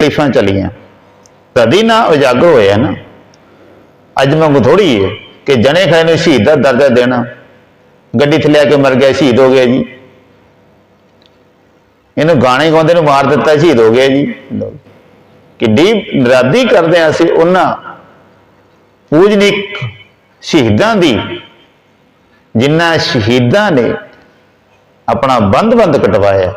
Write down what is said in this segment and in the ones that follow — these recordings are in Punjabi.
ਤਕਲੀਫਾਂ ਚਲੀਆਂ। ਤਦੀ ਨਾ ਉਜਾਗਰ ਹੋਇਆ ਨਾ ਅੱਜ ਮੰਗੂ ਥੋੜੀ ਹੈ ਕਿ ਜਣੇ ਖੜੇ ਨੂੰ ਸ਼ਹੀਦ ਦਾ ਦਰਜਾ ਦੇਣਾ। ਗੱਡੀ ਥੱਲੇ ਆ ਕੇ ਮਰ ਗਿਆ, ਸ਼ਹੀਦ ਹੋ ਗਿਆ ਜੀ। ਇਹਨੂੰ ਗਾਣੇ ਗਾਉਂਦੇ ਨੂੰ ਮਾਰ ਦਿੱਤਾ, ਸ਼ਹੀਦ ਹੋ ਗਿਆ ਜੀ। ਲਓ। ਕਿੱਡੀ ਨਰਾਦੀ ਕਰਦੇ ਆ ਅਸੀਂ ਉਹਨਾਂ ਪੂਜਨੀਕ ਸ਼ਹੀਦਾਂ ਦੀ, ਜਿਨ੍ਹਾਂ ਸ਼ਹੀਦਾਂ ਨੇ ਆਪਣਾ ਬੰਦ-ਬੰਦ ਕਟਵਾਇਆ।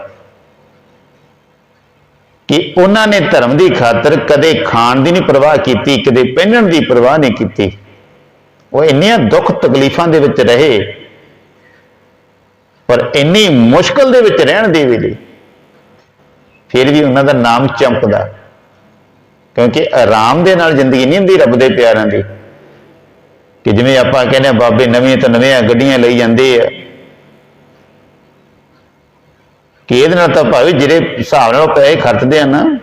ਕਿ ਉਹਨਾਂ ਨੇ ਧਰਮ ਦੀ ਖਾਤਰ ਕਦੇ ਖਾਣ ਦੀ ਨਹੀਂ ਪਰਵਾਹ ਕੀਤੀ, ਕਦੇ ਪਹਿਨਣ ਦੀ ਪਰਵਾਹ ਨਹੀਂ ਕੀਤੀ। ਉਹ ਇੰਨੀਆਂ ਦੁੱਖ ਤਕਲੀਫਾਂ ਦੇ ਵਿੱਚ ਰਹੇ, ਪਰ ਇੰਨੀ ਮੁਸ਼ਕਲ ਦੇ ਵਿੱਚ ਰਹਿਣ ਦੇ ਵੇਲੇ ਫਿਰ ਵੀ ਉਹਨਾਂ ਦਾ ਨਾਮ ਚਮਕਦਾ, ਕਿਉਂਕਿ ਆਰਾਮ ਦੇ ਨਾਲ ਜ਼ਿੰਦਗੀ ਨਹੀਂ ਹੁੰਦੀ ਰੱਬ ਦੇ ਪਿਆਰਾਂ ਦੀ। ਕਿ ਜਿਵੇਂ ਆਪਾਂ ਕਹਿੰਦੇ ਆ ਬਾਬੇ ਨਵੀਆਂ ਤੋਂ ਨਵੀਆਂ ਗੱਡੀਆਂ ਲਈ ਜਾਂਦੇ ਆ ਕਿ ਇਹਦੇ ਨਾਲ ਤਾਂ ਭਾਵੇਂ ਜਿਹੜੇ ਹਿਸਾਬ ਨਾਲ ਪੈਸੇ ਖਰਚਦੇ ਆ ਨਾ,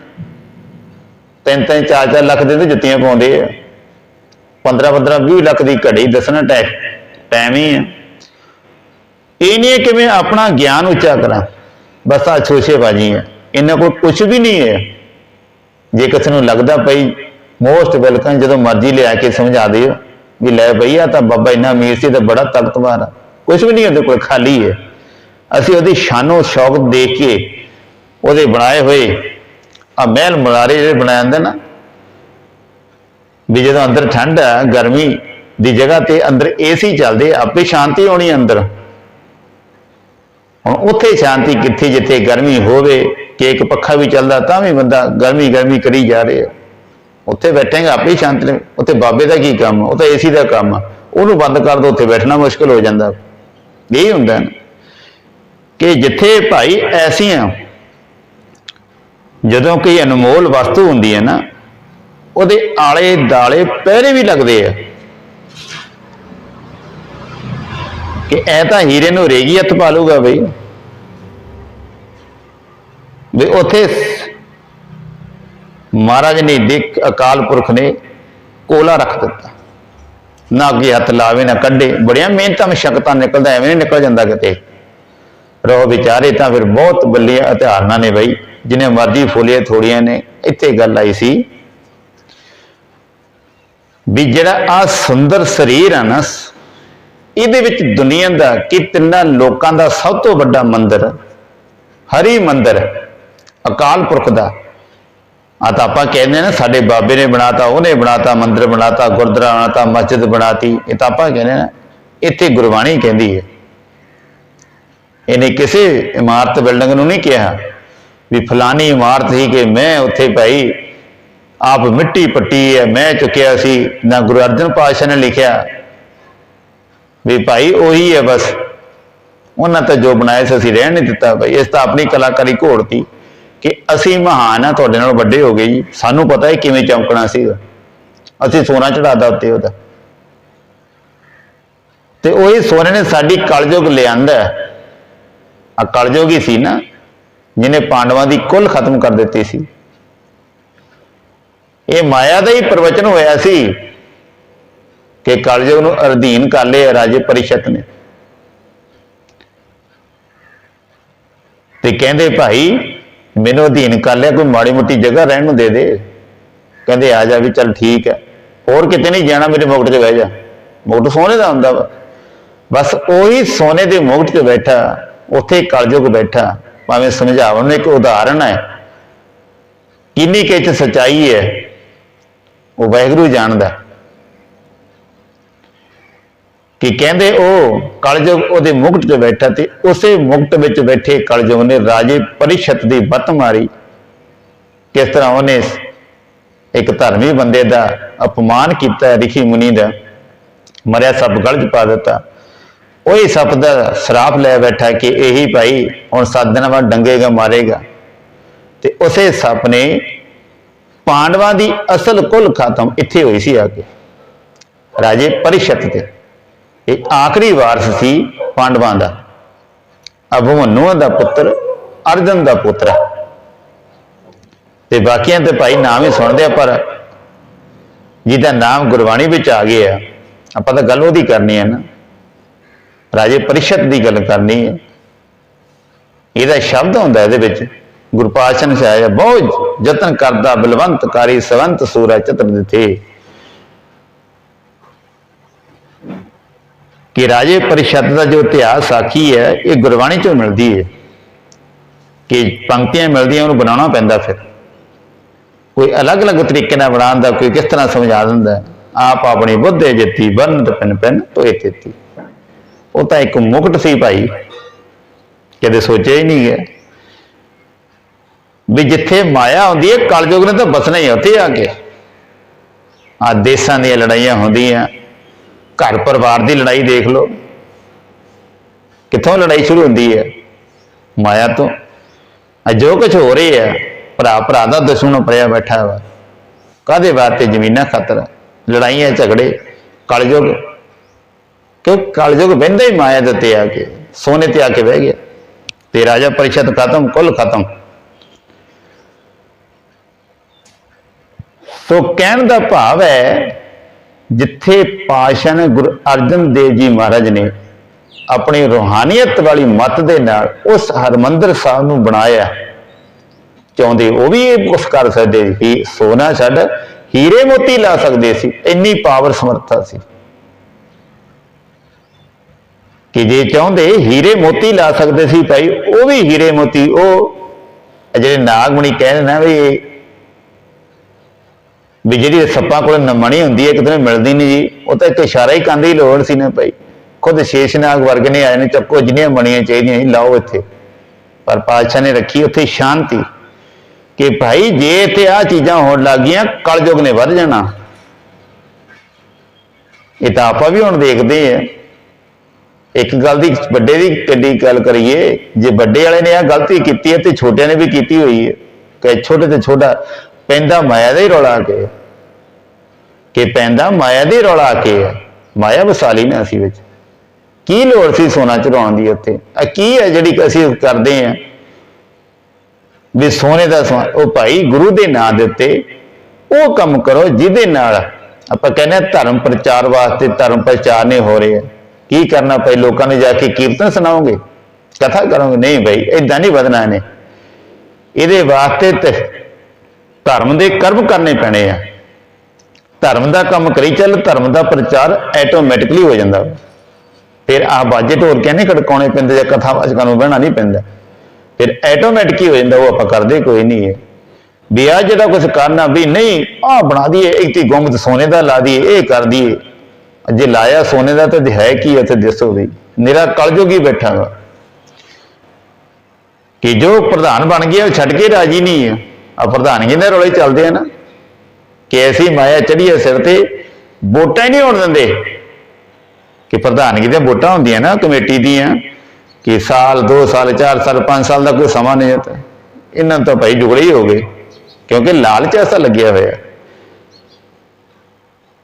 ਤਿੰਨ ਤਿੰਨ, ਚਾਰ ਚਾਰ ਲੱਖ ਦੇ ਤੇ ਜੁੱਤੀਆਂ ਪਾਉਂਦੇ ਆ। 15 15 20 ਲੱਖ ਦੀ ਘੜੀ ਦੱਸਣਾ ਟਾਈਮ ਹੀ ਆ। ਇਹ ਨਹੀਂ ਹੈ ਆਪਣਾ ਗਿਆਨ ਉੱਚਾ ਕਰਾਂ। ਬਸ ਆ ਛੋਛੇ ਬਾਜੀ ਆ। ਇਹਨਾਂ ਕੋਲ ਕੁਝ ਵੀ ਨਹੀਂ ਹੈ। ਜੇ ਕਿਸੇ ਨੂੰ ਲੱਗਦਾ ਪਈ ਮੋਸਟ ਵੈਲਕਮ ਜਦੋਂ ਮਰਜ਼ੀ ਲਿਆ ਕੇ ਸਮਝਾ ਦਿਓ, ਵੀ ਲੈ ਬਈ ਆ ਤਾਂ ਬਾਬਾ ਇੰਨਾ ਅਮੀਰ ਸੀ ਤਾਂ ਬੜਾ ਤਾਕਤਵਰ ਆ। ਕੁਝ ਵੀ ਨਹੀਂ ਉਹਦੇ ਕੋਲ ਖਾਲੀ ਹੈ। ਅਸੀਂ ਉਹਦੀ ਸ਼ਾਨੋ ਸ਼ੌਕ ਦੇਖ ਕੇ ਉਹਦੇ ਬਣਾਏ ਹੋਏ ਆ ਮਹਿਲ ਮਲਾਰੇ ਜਿਹੜੇ ਬਣਾਏ ਜਾਂਦੇ ਨਾ, ਵੀ ਜਦੋਂ ਅੰਦਰ ਠੰਡ ਹੈ, ਗਰਮੀ ਦੀ ਜਗ੍ਹਾ ਤੇ ਅੰਦਰ ਏਸੀ ਚੱਲਦੇ ਆਪੇ ਸ਼ਾਂਤੀ ਹੋਣੀ ਅੰਦਰ। ਹੁਣ ਉੱਥੇ ਸ਼ਾਂਤੀ ਕਿੱਥੇ ਜਿੱਥੇ ਗਰਮੀ ਹੋਵੇ, ਕਿ ਇੱਕ ਪੱਖਾ ਵੀ ਚੱਲਦਾ, ਤਾਂ ਵੀ ਬੰਦਾ ਗਰਮੀ ਗਰਮੀ ਕਰੀ ਜਾ ਰਿਹਾ। ਉੱਥੇ ਬੈਠੇਗਾ, ਆਪੇ ਸ਼ਾਂਤੀ ਉੱਥੇ ਬਾਬੇ ਦਾ ਕੀ ਕੰਮ? ਆ? ਉਹ ਤਾਂ ਏਸੀ ਦਾ ਕੰਮ ਆ। ਉਹਨੂੰ ਬੰਦ ਕਰ ਦੋ, ਉੱਥੇ ਬੈਠਣਾ ਮੁਸ਼ਕਲ ਹੋ ਜਾਂਦਾ। ਇਹ ਹੁੰਦਾ ਨਾ। ਕਿ ਜਿੱਥੇ ਭਾਈ ਐਸੀਆਂ ਜਦੋਂ ਕੋਈ ਅਨਮੋਲ ਵਸਤੂ ਹੁੰਦੀ ਹੈ ਨਾ, ਉਹਦੇ ਆਲੇ ਦਾਲੇ ਪਹਿਰੇ ਵੀ ਲੱਗਦੇ ਆ। ਕਿ ਐ ਤਾਂ ਹੀਰੇ ਨੂੰ ਰੇਗੀ ਹੱਥ ਪਾ ਲੂਗਾ ਬਈ। ਵੀ ਉੱਥੇ ਮਹਾਰਾਜ ਨੇ ਦੇਖ ਅਕਾਲ ਪੁਰਖ ਨੇ ਕੋਲਾ ਰੱਖ ਦਿੱਤਾ। ਨਾ ਅੱਗੇ ਹੱਥ ਲਾਵੇ, ਨਾ ਕੱਢੇ। ਬੜੀਆਂ ਮਿਹਨਤਾਂ ਮਸ਼ਕਤਾਂ ਨਿਕਲਦਾ, ਐਵੇਂ ਨਹੀਂ ਨਿਕਲ ਜਾਂਦਾ ਕਿਤੇ। ਰਹੋ ਵਿਚਾਰੇ ਤਾਂ ਫਿਰ ਬਹੁਤ ਬੱਲੀਆਂ ਇਤਿਹਾਰਾਂ ਨੇ ਬਈ, ਜਿਨੇ ਮਰਜ਼ੀ ਫੋਲੀਆਂ ਥੋੜੀਆਂ ਨੇ, ਇੱਥੇ ਗੱਲ ਆਈ ਸੀ ਵੀ ਜਿਹੜਾ ਆ ਸੁੰਦਰ ਸਰੀਰ ਆ ਨਾ, ਇਹਦੇ ਵਿੱਚ ਦੁਨੀਆ ਦਾ ਕਿ ਤਿੰਨਾਂ ਲੋਕਾਂ ਦਾ ਸਭ ਤੋਂ ਵੱਡਾ ਮੰਦਿਰ, ਹਰੀ ਮੰਦਿਰ ਅਕਾਲ ਪੁਰਖ ਦਾ। ਆ ਤਾਂ ਆਪਾਂ ਕਹਿੰਦੇ ਨਾ, ਸਾਡੇ ਬਾਬੇ ਨੇ ਬਣਾਤਾ, ਉਹਨੇ ਬਣਾਤਾ, ਮੰਦਿਰ ਬਣਾਤਾ, ਗੁਰਦੁਆਰਾ ਬਣਾਤਾ, ਮਸਜਿਦ ਬਣਾਤੀ, ਇਹ ਤਾਂ ਆਪਾਂ ਕਹਿੰਦੇ ਨਾ, ਇੱਥੇ ਗੁਰਬਾਣੀ ਕਹਿੰਦੀ ਹੈ। ਇਹਨੇ ਕਿਸੇ ਇਮਾਰਤ ਬਿਲਡਿੰਗ ਨੂੰ ਨਹੀਂ ਕਿਹਾ ਵੀ ਫਲਾਨੀ ਇਮਾਰਤ ਸੀ ਕਿ ਮੈਂ ਉੱਥੇ ਭਾਈ ਆਪ ਮਿੱਟੀ ਪੱਟੀ ਹੈ, ਮੈਂ ਚੁੱਕਿਆ ਸੀ, ਨਾ ਗੁਰੂ ਅਰਜਨ ਪਾਤਸ਼ਾਹ ਨੇ ਲਿਖਿਆ ਵੀ ਭਾਈ ਉਹੀ ਹੈ ਬਸ। ਉਹਨਾਂ ਤਾਂ ਜੋ ਬਣਾਇਆ ਸੀ, ਅਸੀਂ ਰਹਿਣ ਨਹੀਂ ਦਿੱਤਾ ਭਾਈ। ਇਸ ਤਾਂ ਆਪਣੀ ਕਲਾਕਾਰੀ ਘੋੜਤੀ ਕਿ ਅਸੀਂ ਮਹਾਨ ਆ, ਤੁਹਾਡੇ ਨਾਲ ਵੱਡੇ ਹੋ ਗਏ ਜੀ। ਸਾਨੂੰ ਪਤਾ ਹੈ ਕਿਵੇਂ ਚਮਕਣਾ ਸੀਗਾ। ਅਸੀਂ ਸੋਨਾ ਚੜਾਦਾ ਉੱਤੇ ਉਹਦਾ। ਤੇ ਉਹੀ ਸੋਨੇ ਨੇ ਸਾਡੀ ਕਲਯੁਗ ਲਿਆਂਦਾ। ਆ ਕਲਯੁਗ ਹੀ ਸੀ ਨਾ, ਜਿਹਨੇ ਪਾਂਡਵਾਂ ਦੀ ਕੁੱਲ ਖਤਮ ਕਰ ਦਿੱਤੀ ਸੀ। ਇਹ ਮਾਇਆ ਦਾ ਹੀ ਪ੍ਰਵਚਨ ਹੋਇਆ ਸੀ ਕਿ ਕਲਯੁਗ ਨੂੰ ਅਧੀਨ ਕਰ ਲਿਆ ਰਾਜੇ ਪਰਿਸ਼ਤ ਨੇ। ਤੇ ਕਹਿੰਦੇ, ਭਾਈ, ਮੈਨੂੰ ਅਧੀਨ ਕਰ ਲਿਆ, ਕੋਈ ਮਾੜੀ ਮੋਟੀ ਜਗ੍ਹਾ ਰਹਿਣ ਨੂੰ ਦੇ ਦੇ। ਕਹਿੰਦੇ, ਆ ਜਾ ਵੀ ਚੱਲ ਠੀਕ ਹੈ। ਹੋਰ ਕਿਤੇ ਨਹੀਂ ਜਾਣਾ, ਮੇਰੇ ਮੁਕਟ 'ਚ ਬਹਿ ਜਾ। ਮੁਕਟ ਸੋਨੇ ਦਾ ਹੁੰਦਾ ਵਾ। ਬਸ ਉਹੀ ਸੋਨੇ ਦੇ ਮੁਕਟ 'ਚ ਬੈਠਾ। ਉੱਥੇ ਕਲਯੁਗ ਬੈਠਾ। ਭਾਵੇਂ ਸਮਝਾਉਣ ਨੂੰ ਇੱਕ ਉਦਾਹਰਣ ਹੈ। ਕਿੰਨੀ ਕਿ ਚ ਸਚਾਈ ਹੈ, ਉਹ ਵਾਹਿਗੁਰੂ ਜਾਣਦਾ। ਕਿ ਕਹਿੰਦੇ ਉਹ ਕਲਯੁਗ ਉਹਦੇ ਮੁਕਟ 'ਚ ਬੈਠਾ ਤੇ ਉਸੇ ਮੁਕਟ ਵਿੱਚ ਬੈਠੇ ਕਲਯੁਗ ਨੇ ਰਾਜੇ ਪਰਿਸ਼ਤ ਦੀ ਬੱਤ ਮਾਰੀ। ਕਿਸ ਤਰ੍ਹਾਂ ਉਹਨੇ ਇੱਕ ਧਰਮੀ ਬੰਦੇ ਦਾ ਅਪਮਾਨ ਕੀਤਾ, ਰਿਖੀ ਮੁਨੀ ਦਾ। ਮਰਿਆ ਸਭ ਗਲ ਪਾ ਦਿੱਤਾ। ਉਹੀ ਸੱਪ ਦਾ ਸ਼ਰਾਪ ਲੈ ਬੈਠਾ ਕਿ ਇਹੀ ਭਾਈ, ਹੁਣ ਸੱਤ ਦਿਨਾਂ ਬਾਅਦ ਡੰਗੇਗਾ, ਮਾਰੇਗਾ। ਤੇ ਉਸੇ ਸੱਪ ਨੇ ਪਾਂਡਵਾਂ ਦੀ ਅਸਲ ਕੁੱਲ ਖਤਮ ਇੱਥੇ ਹੋਈ ਸੀ ਆ ਕੇ। ਰਾਜੇ ਪਰਿਸ਼ਤ ਤੇ। ਇਹ ਆਖਰੀ ਵਾਰਸ ਸੀ ਪਾਂਡਵਾਂ ਦਾ। ਅਭਮਨੂ ਦਾ ਪੁੱਤਰ, ਅਰਜਨ ਦਾ ਪੁੱਤਰ। ਤੇ ਬਾਕੀਆਂ ਤੇ ਭਾਈ ਨਾਮ ਹੀ ਸੁਣਦੇ ਆ, ਪਰ ਜਿਹਦਾ ਨਾਮ ਗੁਰਬਾਣੀ ਵਿੱਚ ਆ ਗਿਆ, ਆਪਾਂ ਤਾਂ ਗੱਲ ਉਹਦੀ ਕਰਨੀ ਹੈ ਨਾ। ਰਾਜੇ ਪਰਿਸ਼ਤ ਦੀ ਗੱਲ ਕਰਨੀ ਹੈ। ਇਹਦਾ ਸ਼ਬਦ ਹੁੰਦਾ ਇਹਦੇ ਵਿੱਚ, ਗੁਰੂ ਪਾਤਸ਼ਾਹ ਬਹੁਤ ਯਤਨ ਕਰਦਾ ਬਲਵੰਤ ਕਾਰੀ ਸਵੰਤ ਸੂਰਾ ਚਤਰ ਦਿੱਤੇ। ਕਿ ਰਾਜੇ ਪਰਿਸ਼ਦ ਦਾ ਜੋ ਇਤਿਹਾਸ ਸਾਖੀ ਹੈ, ਇਹ ਗੁਰਬਾਣੀ ਚੋਂ ਮਿਲਦੀ ਹੈ। ਕਿ ਪੰਕਤੀਆਂ ਮਿਲਦੀਆਂ, ਉਹਨੂੰ ਬਣਾਉਣਾ ਪੈਂਦਾ ਫਿਰ। ਕੋਈ ਅਲੱਗ-ਅਲੱਗ ਤਰੀਕੇ ਨਾਲ ਬਣਾਉਣ ਦਾ, ਕੋਈ ਕਿਸ ਤਰ੍ਹਾਂ ਸਮਝਾ ਦਿੰਦਾ ਆਪ ਆਪਣੀ ਬੁੱਧੇ ਜਿੱਤੀ, ਬੰਦ ਪਿੰਨ ਪਿੰਨ ਤੋਏ ਤੇਤੀ। ਉਹ ਤਾਂ ਇੱਕ ਮੁਕਟ ਸੀ ਭਾਈ। ਕਦੇ ਸੋਚਿਆ ਹੀ ਨਹੀਂ ਗਿਆ। ਵੀ ਜਿੱਥੇ ਮਾਇਆ ਆਉਂਦੀ ਹੈ, ਕਲਯੁਗ ਨੇ ਤਾਂ ਬਸਣਾ ਹੀ ਹੈ ਉੱਥੇ ਆ ਕੇ। ਆ ਦੇਸ਼ਾਂ ਦੀਆਂ ਲੜਾਈਆਂ ਹੁੰਦੀਆਂ। ਘਰ ਪਰਿਵਾਰ ਦੀ ਲੜਾਈ ਦੇਖ ਲਓ। ਕਿੱਥੋਂ ਲੜਾਈ ਸ਼ੁਰੂ ਹੁੰਦੀ ਹੈ? ਮਾਇਆ ਤੋਂ। ਜੋ ਕੁਝ ਹੋ ਰਹੀ ਹੈ, ਭਰਾ ਭਰਾ ਦਾ ਦੁਸ਼ਮਣ ਪੜਿਆ ਬੈਠਾ ਵਾ। ਕਾਦੇ ਵਾਸਤੇ ਜ਼ਮੀਨਾਂ ਖਾਤਰ? ਲੜਾਈਆਂ ਝਗੜੇ, ਕਲਯੁਗ। ਕਿ ਕਲਯੁਗ ਬਹਿੰਦਾ ਹੀ ਮਾਇਆ ਦੇ ਉੱਤੇ ਆ ਕੇ, ਸੋਨੇ ਤੇ ਆ ਕੇ ਬਹਿ ਗਿਆ। ਤੇ ਰਾਜਾ ਪਰਿਸ਼ਦ ਖਤਮ, ਕੁੱਲ ਖਤਮ। ਸੋ ਕਹਿਣ ਦਾ ਭਾਵ ਹੈ, ਜਿੱਥੇ ਪਾਸ਼ਾ ਗੁਰੂ ਅਰਜਨ ਦੇਵ ਜੀ ਮਹਾਰਾਜ ਨੇ ਆਪਣੀ ਰੋਹਾਨੀਅਤ ਵਾਲੀ ਮੱਤ ਦੇ ਨਾਲ ਉਸ ਹਰਮੰਦਰ ਸਾਹਿਬ ਨੂੰ ਬਣਾਇਆ, ਚਾਹੁੰਦੇ ਉਹ ਵੀ ਇਹ ਕੁਛ ਕਰ ਸਕਦੇ ਸੀ, ਸੋਨਾ ਛੱਡ, ਹੀਰੇ ਮੋਤੀ ਲਾ ਸਕਦੇ ਸੀ, ਇੰਨੀ ਪਾਵਰ ਸਮਰੱਥਾ ਸੀ। ਕਿ ਜੇ ਚਾਹੁੰਦੇ ਹੀਰੇ ਮੋਤੀ ਲਾ ਸਕਦੇ ਸੀ ਭਾਈ, ਉਹ ਵੀ ਹੀਰੇ ਮੋਤੀ, ਉਹ ਜਿਹੜੇ ਨਾਗਮਣੀ ਕਹਿੰਦੇ ਨਾ ਵੀ ਵੀ ਜਿਹੜੀ ਸੱਪਾਂ ਕੋਲ ਨਮਣੀ ਹੁੰਦੀ ਹੈ ਕਿਤੇ ਮਿਲਦੀ ਨਹੀਂ ਜੀ, ਉਹ ਤਾਂ ਇੱਕ ਇਸ਼ਾਰਾ ਹੀ ਕਰਨ ਦੀ ਲੋੜ ਸੀ ਨਾ ਭਾਈ। ਖੁਦ ਸ਼ੇਸ਼ਨਾਗ ਵਰਗ ਨੇ ਆਏ ਨੇ, ਚੱਕੋ ਜਿੰਨੀਆਂ ਮਣੀਆਂ ਚਾਹੀਦੀਆਂ ਸੀ, ਲਾਓ ਇੱਥੇ। ਪਰ ਪਾਤਸ਼ਾਹ ਨੇ ਰੱਖੀ ਉੱਥੇ ਸ਼ਾਂਤੀ ਕਿ ਭਾਈ, ਜੇ ਇੱਥੇ ਆ ਚੀਜ਼ਾਂ ਹੋਣ ਲੱਗੀਆਂ ਕਲਯੁਗ ਨੇ ਵੱਧ ਜਾਣਾ। ਇਹ ਤਾਂ ਆਪਾਂ ਵੀ ਹੁਣ ਦੇਖਦੇ ਆ ਇੱਕ ਗੱਲ ਦੀ ਵੱਡੇ ਦੀ ਕਿੱਡੀ ਗੱਲ ਕਰੀਏ, ਜੇ ਵੱਡੇ ਵਾਲੇ ਨੇ ਆ ਗਲਤੀ ਕੀਤੀ ਹੈ ਤੇ ਛੋਟਿਆਂ ਨੇ ਵੀ ਕੀਤੀ ਹੋਈ ਹੈ। ਕਿ ਛੋਟੇ ਤੇ ਛੋਟਾ, ਪੈਂਦਾ ਮਾਇਆ ਦਾ ਹੀ ਰੌਲਾ ਕੇ। ਕਿ ਪੈਂਦਾ ਮਾਇਆ ਦੇ ਰੌਲਾ ਕੇ। ਹੈ ਮਾਇਆ ਵਸਾਲੀ ਨਾ ਅਸੀਂ ਵਿੱਚ। ਕੀ ਲੋੜ ਸੀ ਸੋਨਾ ਚੜਾਉਣ ਦੀ ਉੱਥੇ? ਆ ਕੀ ਹੈ ਜਿਹੜੀ ਅਸੀਂ ਕਰਦੇ ਆ ਵੀ ਸੋਨੇ ਦਾ ਸੋਨਾ, ਉਹ ਭਾਈ ਗੁਰੂ ਦੇ ਨਾਂ ਦੇ ਉੱਤੇ ਉਹ ਕੰਮ ਕਰੋ ਜਿਹਦੇ ਨਾਲ ਆਪਾਂ ਕਹਿੰਦੇ ਹਾਂ ਧਰਮ ਪ੍ਰਚਾਰ ਵਾਸਤੇ ਧਰਮ ਪ੍ਰਚਾਰ ਨੇ ਹੋ ਰਹੇ ਰਿਹਾ ਕੀ ਕਰਨਾ ਪਈ ਲੋਕਾਂ ਨੇ ਜਾ ਕੇ ਕੀਰਤਨ ਸੁਣਾਓਗੇ? ਕਥਾ ਕਰੋਗੇ? ਨਹੀਂ ਭਾਈ ਇਦਾਂ ਨਹੀਂ ਵਧਣਾ ਇਹਨੇ। ਇਹਦੇ ਵਾਸਤੇ ਧਰਮ ਦੇ ਕਰਮ ਕਰਨੇ ਪੈਣੇ ਆ। ਧਰਮ ਦਾ ਕੰਮ ਕਰੀ ਚੱਲ, ਧਰਮ ਦਾ ਪ੍ਰਚਾਰ ਆਟੋਮੈਟਿਕਲੀ ਹੋ ਜਾਂਦਾ। ਫਿਰ ਆ ਬਾਜੇ ਢੋਲ ਕਹਿੰਦੇ ਖੜਕਾਉਣੇ ਪੈਂਦੇ ਜਾਂ ਕਥਾ ਵਾਚਕਾਂ ਨੂੰ ਬਹਿਣਾ ਨਹੀਂ ਪੈਂਦਾ। ਫਿਰ ਆਟੋਮੈਟਿਕ ਹੀ ਹੋ ਜਾਂਦਾ, ਉਹ ਆਪਾਂ ਕਰਦੇ ਕੋਈ ਨਹੀਂ ਹੈ। ਵੀ ਆ ਜਿਹੜਾ ਕੁਝ ਕਰਨਾ, ਵੀ ਨਹੀਂ ਆ ਬਣਾ ਦਈਏ ਇੱਕ ਤੀ ਗੁੰਮਤ ਸੋਨੇ ਦਾ ਲਾ ਦਈਏ, ਇਹ ਕਰ ਦਈਏ। ਜੇ ਲਾਇਆ ਸੋਨੇ ਦਾ ਤਾਂ ਹੈ ਕੀ ਉੱਥੇ ਦਿਸੋ ਵੀ? ਨਿਰਾ ਕਲਯੁਗੀ ਬੈਠਾ ਕਿ ਜੋ ਪ੍ਰਧਾਨ ਬਣ ਗਿਆ, ਉਹ ਛੱਡ ਕੇ ਰਾਜੀ ਨਹੀਂ ਹੈ ਆ ਪ੍ਰਧਾਨਗੀ ਦੇ ਰੋਲੇ ਚੱਲਦੇ ਆ ਨਾ। ਕਿ ਐਸੀ ਮਾਇਆ ਚੜੀ ਸਿਰ ਤੇ, ਵੋਟਾਂ ਹੀ ਨਹੀਂ ਹੋਣ ਦਿੰਦੇ। ਕਿ ਪ੍ਰਧਾਨਗੀ ਦੀਆਂ ਵੋਟਾਂ ਹੁੰਦੀਆਂ ਨਾ ਕਮੇਟੀ ਦੀਆਂ, ਕਿ ਸਾਲ 2 ਸਾਲ 4 ਸਾਲ 5 ਸਾਲ ਦਾ ਕੋਈ ਸਮਾਂ ਨਹੀਂ ਹੁੰਦਾ। ਇਹਨਾਂ ਤੋਂ ਭਾਈ ਜੁਗੜੇ ਹੀ ਹੋ ਗਏ। ਕਿਉਂਕਿ ਲਾਲਚ ਐਸਾ ਲੱਗਿਆ ਹੋਇਆ।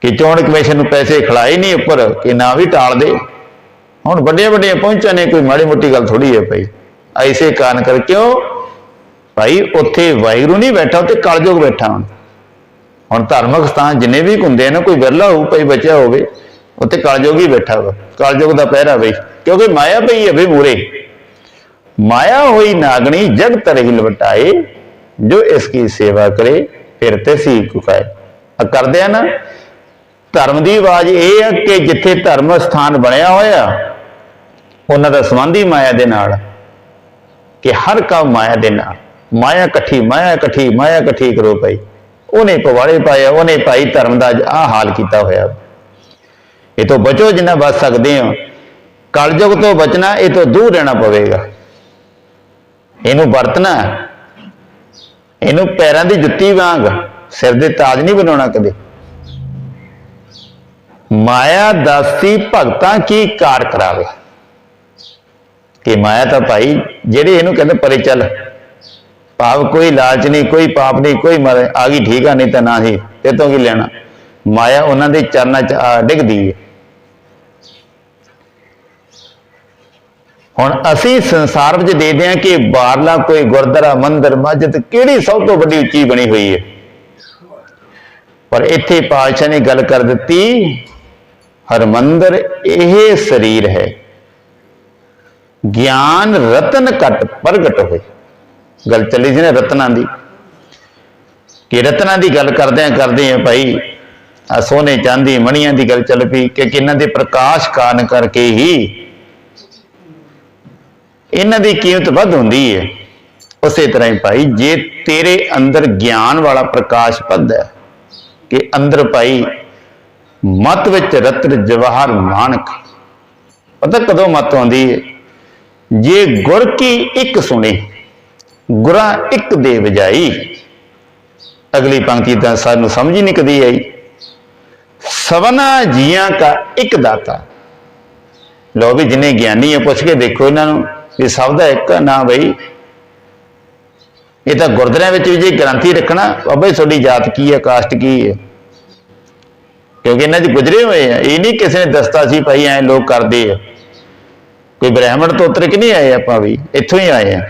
ਕਿ ਚੋਣ ਕਮਿਸ਼ਨ ਨੂੰ ਪੈਸੇ ਖਿਲਾਏ ਨਹੀਂ ਉੱਪਰ, ਕਿ ਨਾ ਵੀ ਟਾਲ ਦੇ। ਹੁਣ ਵੱਡੀਆਂ ਵੱਡੀਆਂ ਪਹੁੰਚਾਂ ਨੇ, ਕੋਈ ਮਾੜੀ ਮੋਟੀ ਗੱਲ ਥੋੜੀ ਹੈ ਭਾਈ। ਐਸੇ ਕਾਰਨ ਕਰਕੇ ਕਿਉਂ ਭਾਈ ਉੱਥੇ ਵਾਹਿਗੁਰੂ ਨਹੀਂ ਬੈਠਾ, ਉੱਥੇ ਕਲਯੁਗ ਬੈਠਾ ਹੁਣ। ਹੁਣ ਧਾਰਮਿਕ ਸਥਾਨ ਜਿੰਨੇ ਵੀ ਹੁੰਦੇ ਨੇ, ਕੋਈ ਵਿਰਲਾ ਹੋਊ, ਭਾਈ ਬਚਿਆ ਹੋਵੇ, ਉੱਥੇ ਕਲਯੁਗ ਹੀ ਬੈਠਾ ਵਾ। ਕਲਯੁਗ ਦਾ ਪਹਿਰਾ ਬਈ, ਕਿਉਂਕਿ ਮਾਇਆ ਪਈ ਹੈ ਬਈ ਮੂਰੇ। ਮਾਇਆ ਹੋਈ ਨਾਗਣੀ ਜਗ ਤਰੇ ਲਵਟਾਏ ਜੋ ਇਸ ਕੀ ਸੇਵਾ ਕਰੇ, ਫਿਰ ਤੇ ਸੀ ਕੁਕਾਏ ਆ ਕਰਦੇ ਆ ਨਾ ਧਰਮ ਦੀ ਆਵਾਜ਼ ਇਹ ਹੈ ਕਿ ਜਿੱਥੇ ਧਰਮ ਸਥਾਨ ਬਣਿਆ ਹੋਇਆ, ਉਹਨਾਂ ਦਾ ਸੰਬੰਧ ਹੀ ਮਾਇਆ ਦੇ ਨਾਲ ਕਿ ਹਰ ਕੰਮ ਮਾਇਆ ਦੇ ਨਾਲ। ਮਾਇਆ ਇਕੱਠੀ ਮਾਇਆ ਇਕੱਠੀ ਮਾਇਆ ਇਕੱਠੀ ਕਰੋ ਭਾਈ। ਉਹਨੇ ਪਵਾੜੇ ਪਾਇਆ ਉਹਨੇ ਭਾਈ ਧਰਮ ਦਾ ਆ ਹਾਲ ਕੀਤਾ ਹੋਇਆ। ਇਹ ਤੋਂ ਬਚੋ ਜਿੰਨਾ ਬਚ ਸਕਦੇ ਹੋ। ਕਲਯੁਗ ਤੋਂ ਬਚਣਾ, ਇਹ ਤੋਂ ਦੂਰ ਰਹਿਣਾ ਪਵੇਗਾ। ਇਹਨੂੰ ਵਰਤਣਾ ਇਹਨੂੰ ਪੈਰਾਂ ਦੀ ਜੁੱਤੀ ਵਾਂਗ ਸਿਰ ਦੇ ਤਾਜ ਨਹੀਂ ਬਣਾਉਣਾ ਕਦੇ। ਮਾਇਆ ਦਾਸੀ ਭਗਤਾਂ ਕੀ ਕਾਰ ਕਰਾਵੇ? ਕਿ ਮਾਇਆ ਤਾਂ ਭਾਈ ਜਿਹੜੇ ਇਹਨੂੰ ਕਹਿੰਦੇ ਪਰੇ ਚੱਲ। ਭਾਵ ਕੋਈ ਲਾਲਚ ਨਹੀਂ, ਕੋਈ ਪਾਪ ਨਹੀਂ, ਕੋਈ ਮਰ, ਆ ਗਈ ਠੀਕ ਆ, ਨਹੀਂ ਤਾਂ ਨਾ ਹੀ ਤੇ ਤੋਂ ਕੀ ਲੈਣਾ? ਮਾਇਆ ਉਹਨਾਂ ਦੇ ਚਰਨਾਂ 'ਚ, ਆ, ਡਿੱਗਦੀ ਹੈ ਹੁਣ ਅਸੀਂ ਸੰਸਾਰ ਵਿੱਚ ਦੇਖਦੇ ਹਾਂ ਕਿ ਬਾਹਰਲਾ ਕੋਈ ਗੁਰਦੁਆਰਾ, ਮੰਦਿਰ, ਮਸਜਿਦ ਕਿਹੜੀ ਸਭ ਤੋਂ ਵੱਡੀ ਉੱਚੀ ਬਣੀ ਹੋਈ ਹੈ ਪਰ ਇੱਥੇ ਪਾਤਸ਼ਾਹ ਨੇ ਗੱਲ ਕਰ ਦਿੱਤੀ ਹਰਮੰਦਰ ਇਹ ਸਰੀਰ ਹੈ। ਗਿਆਨ ਰਤਨ ਘਟ ਪ੍ਰਗਟ ਹੋਏ। ਗੱਲ ਚੱਲੀ ਸੀ ਨਾ ਰਤਨਾਂ ਦੀ। ਕਿ ਰਤਨਾਂ ਦੀ ਗੱਲ ਕਰਦੇ ਆ ਕਰਦੇ ਆ ਭਾਈ ਆ ਸੋਨੇ ਚਾਂਦੀ ਮਣੀਆਂ ਦੀ ਗੱਲ ਚੱਲ ਪਈ ਕਿ ਕਿੰਨਾਂ ਦੇ ਪ੍ਰਕਾਸ਼ ਕਾਰਨ ਕਰਕੇ ਹੀ ਇਹਨਾਂ ਦੀ ਕੀਮਤ ਵੱਧ ਹੁੰਦੀ ਹੈ। ਉਸੇ ਤਰ੍ਹਾਂ ਹੀ ਭਾਈ, ਜੇ ਤੇਰੇ ਅੰਦਰ ਗਿਆਨ ਵਾਲਾ ਪ੍ਰਕਾਸ਼ ਵੱਧਦਾ ਹੈ, ਕਿ ਅੰਦਰ ਭਾਈ ਮਤ ਵਿੱਚ ਰਤਨ ਜਵਾਹਰ ਮਾਨਕ ਪਤਾ ਕਦੋਂ ਮਤ ਆਉਂਦੀ ਹੈ ਜੇ ਗੁਰ ਕੀ ਇੱਕ ਸੁਣੀ, ਗੁਰਾਂ ਇੱਕ ਦੇ ਵਜਾਈ। ਅਗਲੀ ਪੰਕਤੀ ਤਾਂ ਸਾਨੂੰ ਸਮਝ ਹੀ ਨਹੀਂ ਕਦੀ ਆਈ। ਸਵਨਾ ਜੀਆਂ ਕਾ ਇੱਕ ਦਾਤਾ। ਲੋ ਵੀ ਜਿਨੇ ਗਿਆਨੀ ਹੈ ਪੁੱਛ ਕੇ ਦੇਖੋ ਇਹਨਾਂ ਨੂੰ ਇਹ ਸਭ ਦਾ ਇੱਕ ਨਾ ਬਈ। ਇਹ ਤਾਂ ਗੁਰਦੁਆਰਿਆਂ ਵਿੱਚ ਵੀ ਜੇ ਗ੍ਰੰਥੀ ਰੱਖਣਾ, ਬਾਬਾ ਜੀ ਤੁਹਾਡੀ ਜਾਤ ਕੀ ਹੈ ਕਾਸਟ ਕੀ ਹੈ ਕਿਉਂਕਿ ਇਹਨਾਂ 'ਚ ਗੁਜਰੇ ਹੋਏ ਆ। ਇਹ ਨਹੀਂ ਕਿਸੇ ਨੇ ਦੱਸਤਾ ਸੀ ਭਾਈ ਐ ਲੋਕ ਕਰਦੇ ਆ। ਕੋਈ ਬ੍ਰਾਹਮਣ ਤੋਂ ਉਤਰ ਕੇ ਨਹੀਂ ਆਏ ਆਪਾਂ ਵੀ, ਇੱਥੋਂ ਹੀ ਆਏ ਆ।